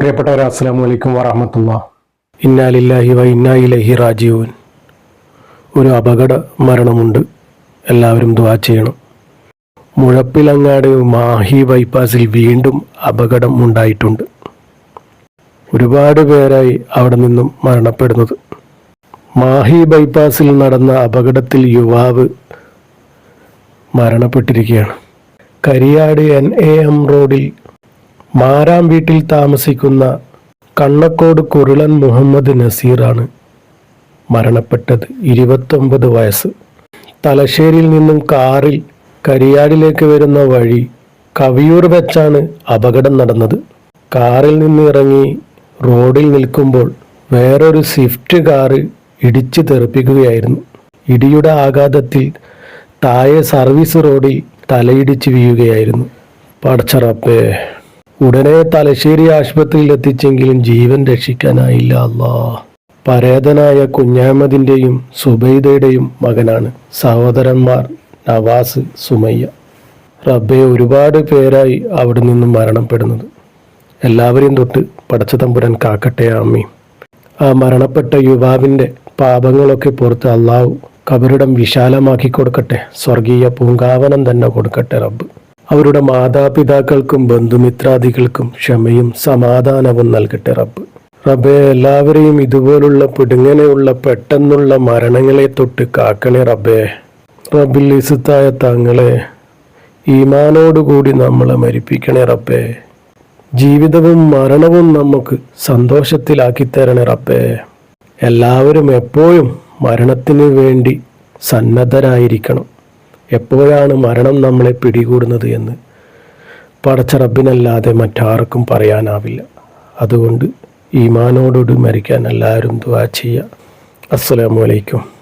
പ്രിയപ്പെട്ടവരെ അസ്സാം വലൈക്കും വറഹമത്തുള്ള ഇന്നാലില്ലാഹി വ ഇന്നായിലഹി റാജീവൻ ഒരു അപകട മരണമുണ്ട്. എല്ലാവരും ദ്വാ ചെയ്യണം. മുഴപ്പിലങ്ങാട് മാഹി ബൈപ്പാസിൽ വീണ്ടും അപകടം ഉണ്ടായിട്ടുണ്ട്. ഒരുപാട് പേരായി അവിടെ നിന്നും മരണപ്പെടുന്നത്. മാഹി ബൈപ്പാസിൽ നടന്ന അപകടത്തിൽ യുവാവ് മരണപ്പെട്ടിരിക്കുകയാണ്. കരിയാട് എൻ എ എം റോഡിൽ മാരാം വീട്ടിൽ താമസിക്കുന്ന കണ്ണക്കോട് കുരുളൻ മുഹമ്മദ് നസീറാണ് മരണപ്പെട്ടത്. ഇരുപത്തൊമ്പത് വയസ്സ്. തലശ്ശേരിയിൽ നിന്നും കാറിൽ കരിയാടിലേക്ക് വരുന്ന വഴി കവിയൂർ വെച്ചാണ് അപകടം നടന്നത്. കാറിൽ നിന്ന് ഇറങ്ങി റോഡിൽ നിൽക്കുമ്പോൾ വേറൊരു സ്വിഫ്റ്റ് കാറ് ഇടിച്ചു തെറിപ്പിക്കുകയായിരുന്നു. ഇടിയുടെ ആഘാതത്തിൽ താഴെ സർവീസ് റോഡിൽ തലയിടിച്ച് വീഴുകയായിരുന്നു. പടച്ചറപ്പേ. ഉടനെ തലശ്ശേരി ആശുപത്രിയിൽ എത്തിച്ചെങ്കിലും ജീവൻ രക്ഷിക്കാനായില്ല അല്ലാ പരേതനായ കുഞ്ഞാമതിന്റെയും സുബൈദയുടെയും മകനാണ് സഹോദരന്മാർ നവാസ് സുമയ്യ. റബ്ബെ ഒരുപാട് പേരായി അവിടെ നിന്നും മരണപ്പെടുന്നത്. എല്ലാവരെയും തൊട്ട് പടച്ച തമ്പുരൻ കാക്കട്ടെ അമ്മി ആ മരണപ്പെട്ട യുവാവിന്റെ പാപങ്ങളൊക്കെ പുറത്ത് അള്ളാഹു കബറിടം വിശാലമാക്കി കൊടുക്കട്ടെ സ്വർഗീയ പൂങ്കാവനം തന്നെ കൊടുക്കട്ടെ റബ്ബ്. അവരുടെ മാതാപിതാക്കൾക്കും ബന്ധുമിത്രാദികൾക്കും ക്ഷമയും സമാധാനവും നൽകട്ടെ റബ്ബ്. റബ്ബെ എല്ലാവരെയും ഇതുപോലുള്ള പിടുങ്ങനെയുള്ള പെട്ടെന്നുള്ള മരണങ്ങളെ തൊട്ട് കാക്കണേ റബ്ബെ. റബ്ബിൽ ഇസുത്തായ തങ്ങളെ ഈമാനോടുകൂടി നമ്മളെ മരിപ്പിക്കണേ റബ്ബെ. ജീവിതവും മരണവും നമുക്ക് സന്തോഷത്തിലാക്കി തരണേ റബ്ബെ. എല്ലാവരും എപ്പോഴും മരണത്തിന് വേണ്ടി സന്നദ്ധരായിരിക്കണം. എപ്പോഴാണ് മരണം നമ്മളെ പിടികൂടുന്നത് എന്ന് പടച്ച റബ്ബിനല്ലാതെ മറ്റാർക്കും പറയാനാവില്ല. അതുകൊണ്ട് ഈമാനോടുകൂടി മരിക്കാൻ എല്ലാവരും ദുവാ ചെയ്യുക. അസ്സലാമു അലൈക്കും.